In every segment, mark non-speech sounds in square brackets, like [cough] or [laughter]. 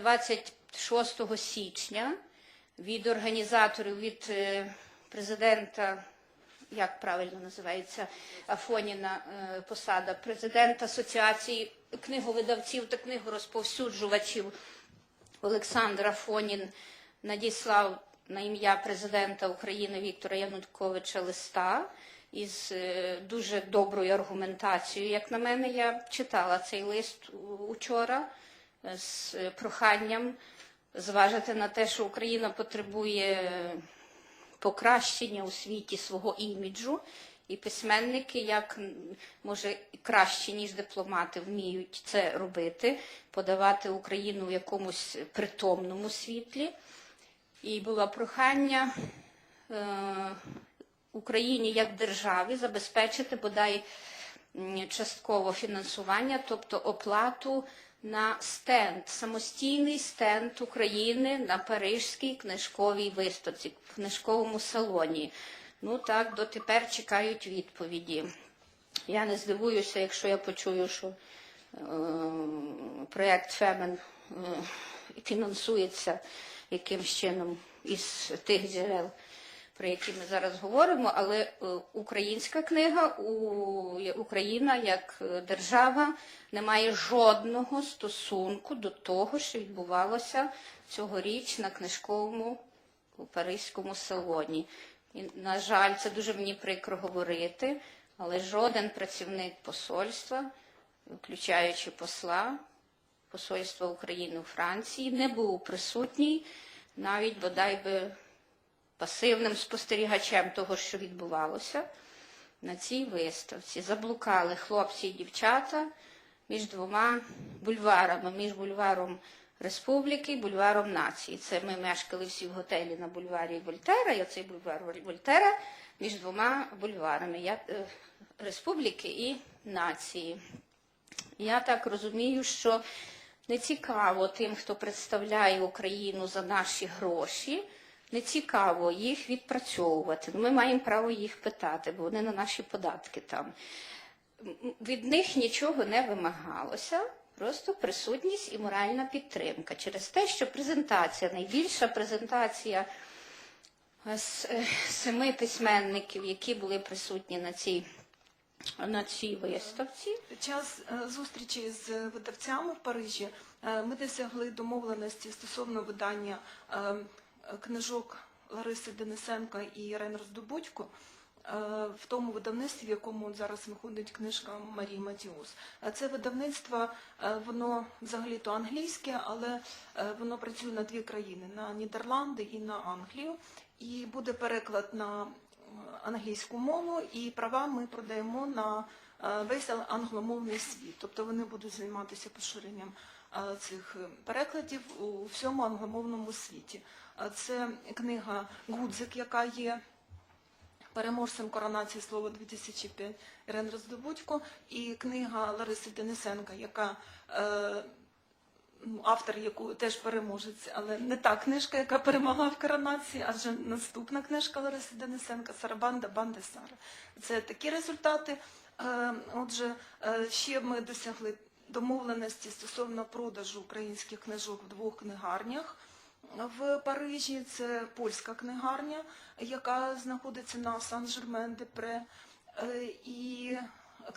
26 січня від організаторів, від е, президента, як правильно називається, Афоніна е, посада, президента Асоціації книговидавців та книгорозповсюджувачів Олександр Афонін надіслав на ім'я президента України Віктора Януковича листа із е, дуже доброю аргументацією. Як на мене, я читала цей лист учора з е, проханням зважити на те, що Україна потребує покращення у світі свого іміджу. І письменники, як може краще, ніж дипломати, вміють це робити, подавати Україну в якомусь притомному світлі. І було прохання е, Україні як державі забезпечити бодай частково фінансування, тобто оплату на стенд, самостійний стенд України на Парижській книжковій виставці, в книжковому салоні. Ну так, дотепер чекають відповіді. Я не здивуюся, якщо я почую, що е, проєкт Фемен е, фінансується якимсь чином із тих джерел, про які ми зараз говоримо, але е, українська книга, Україна як е, держава не має жодного стосунку до того, що відбувалося цьогоріч на книжковому Паризькому салоні. І, на жаль, це дуже мені прикро говорити, але жоден працівник посольства, включаючи посла, посольства України у Франції, не був присутній навіть бодай би пасивним спостерігачем того, що відбувалося на цій виставці. Заблукали хлопці і дівчата між двома бульварами, між бульваром Республіки і бульваром нації. Це ми мешкали всі в готелі на бульварі Вольтера, і оцей бульвар Вольтера між двома бульварами Я- е, Республіки і нації. Я так розумію, що не цікаво тим, хто представляє Україну за наші гроші, не цікаво їх відпрацьовувати. Ми маємо право їх питати, бо вони на наші податки там. Від них нічого не вимагалося, просто присутність і моральна підтримка. Через те, що презентація, найбільша презентація е, з е, семи письменників, які були присутні на цій, на цій виставці. Під час е, зустрічі з видавцями в Парижі е, ми досягли домовленості стосовно видання е, книжок Лариси Денисенка і Ірени Роздобудько е, в тому видавництві, в якому зараз виходить книжка Марії Матіус. Е, Це видавництво, е, воно взагалі-то англійське, але е, воно працює на дві країни на Нідерланди і на Англію. І буде переклад на е, англійську мову, і права ми продаємо на е, весь англомовний світ. Тобто вони будуть займатися поширенням е, цих е, перекладів у всьому англомовному світі. Е, Це книга Гудзик, яка є переможцем коронації слова 2005 Ірен Роздобудько, і книга Лариси Денисенка, яка е, ну, автор яку теж переможець, але не та книжка, яка перемогла в коронації, а вже наступна книжка Лариси Денисенка Сарабанда Банди Сара. Це такі результати. Е, Отже, е, ще ми досягли домовленості стосовно продажу українських книжок в двох книгарнях. В Парижі це польська книгарня, яка знаходиться на Сан-Жермен-де-Пре, е, і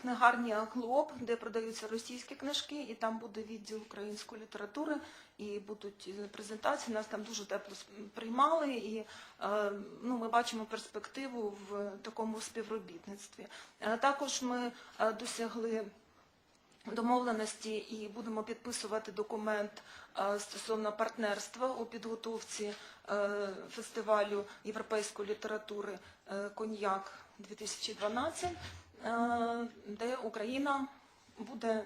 книгарня Глоб, де продаються російські книжки, і там буде відділ української літератури, і будуть презентації. Нас там дуже тепло приймали, і е, ну, ми бачимо перспективу в такому співробітництві. Е, Також ми досягли домовленості і будемо підписувати документ е, стосовно партнерства у підготовці е, фестивалю європейської літератури е, Коньяк 2012, е, де Україна буде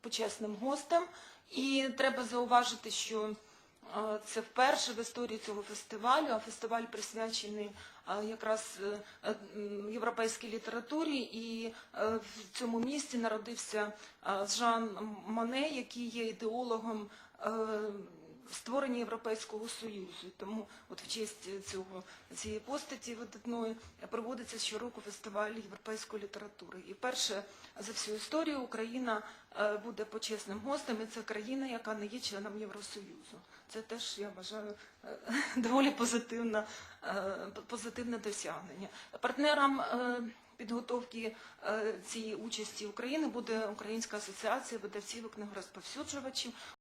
почесним гостем. І треба зауважити, що це вперше в історії цього фестивалю, а фестиваль присвячений якраз е, е, європейській літературі, і е, в цьому місті народився Жан Моне, який є ідеологом створення Європейського Союзу. Тому от в честь цього, цієї постаті видатної проводиться щороку фестиваль європейської літератури. І перше за всю історію Україна е, буде почесним гостем, і це країна, яка не є членом Євросоюзу. Це теж, я вважаю, е, [laughs] доволі позитивна, е, позитивне досягнення. Партнерам е, підготовки цієї участі України буде Українська асоціація видавців і книгорозповсюджувачів.